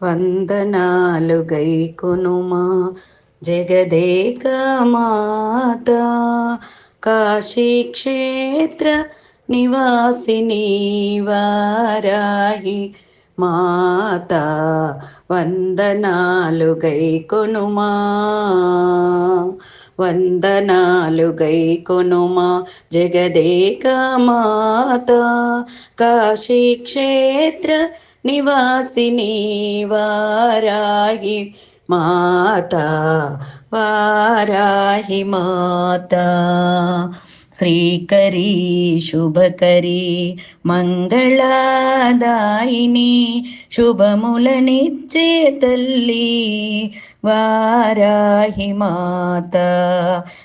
వందనాలు గైకొనుమా జగదేక మాత కాశీక్షేత్ర నివాసిని వారాహి మాత వందనాలు గైకొనుమా వందనాలు గైకొనుమా జగదేకమాత కాశీక్షేత్ర నివాసిని వారాగి మాత వారాహి మాత. శ్రీకరీ శుభకరీ మంగళాదాయిని శుభములనిచ్చే తల్లి వారాహి మాత.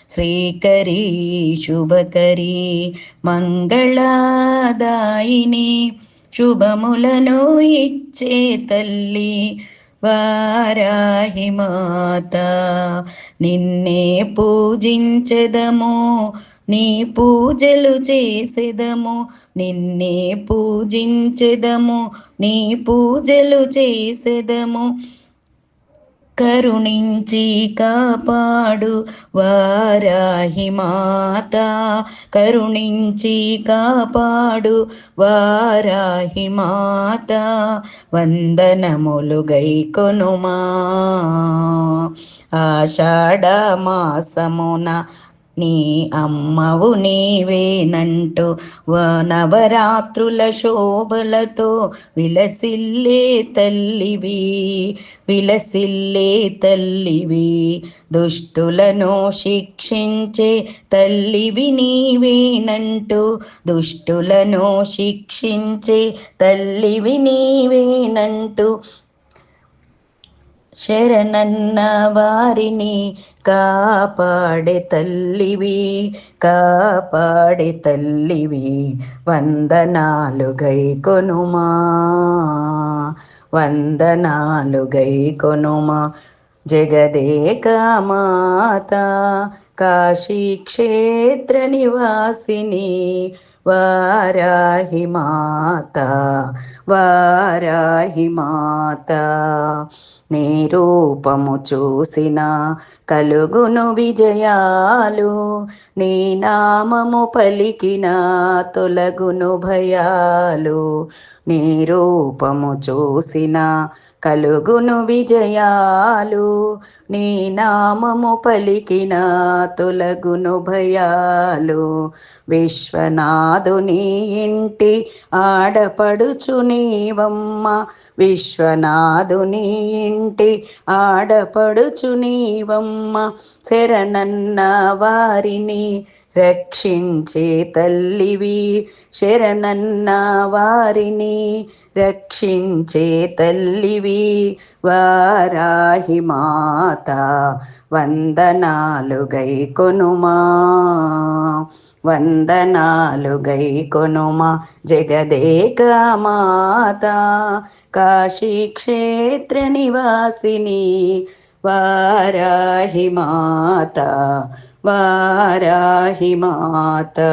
శ్రీకరీ శుభకరీ మంగళాదాయిని శుభములను ఇచ్చే తల్లి వారాహి మాత నిన్నే పూజించెదము నీ పూజలు చేసెదము నిన్నే పూజించెదము నీ పూజలు చేసెదము. కరుణించి కాపాడు వారాహి మాత. కరుణించి కాపాడు వారాహి మాత. వందనములు గైకొనుమా ఆషాఢ మాసమున నీ అమ్మవు నీవేనంటూ నవరాత్రుల శోభలతో విలసిల్లే తల్లివి విలసిల్లే తల్లివి. దుష్టులను శిక్షించే తల్లివి నీవేనంటూ దుష్టులను శిక్షించే తల్లివి నీవేనంటూ శరణన్న వారిని కాపాడే తల్లివి కాపాడే తల్లివి వందనాలు గైకొనుమా వందనాలు గైకొనుమా జగదేక మాత కాశీ క్షేత్ర నివాసిని వారాహి మాత వారాహి మాత. నీ రూపము చూసిన కలుగును విజయాలు. నీ నామము పలికిన తొలగును భయాలు. నీ రూపము చూసిన కలుగును విజయాలు నీ నామము పలికిన తొలగును భయాలు. విశ్వనాథుని ఇంటి ఆడపడుచు నీవమ్మ విశ్వనాథుని ఇంటి ఆడపడుచు నీవమ్మ శరణన్న వారిని రక్షించే తల్లివి శరణన్న వారిని. రక్షించే తల్లివి వారాహి మాత వందనాలు గైకొనుమా వందనాలు గైకొనుమా జగదేక మాత కాశీ క్షేత్ర నివాసిని वाराहि माता वाराहि माता।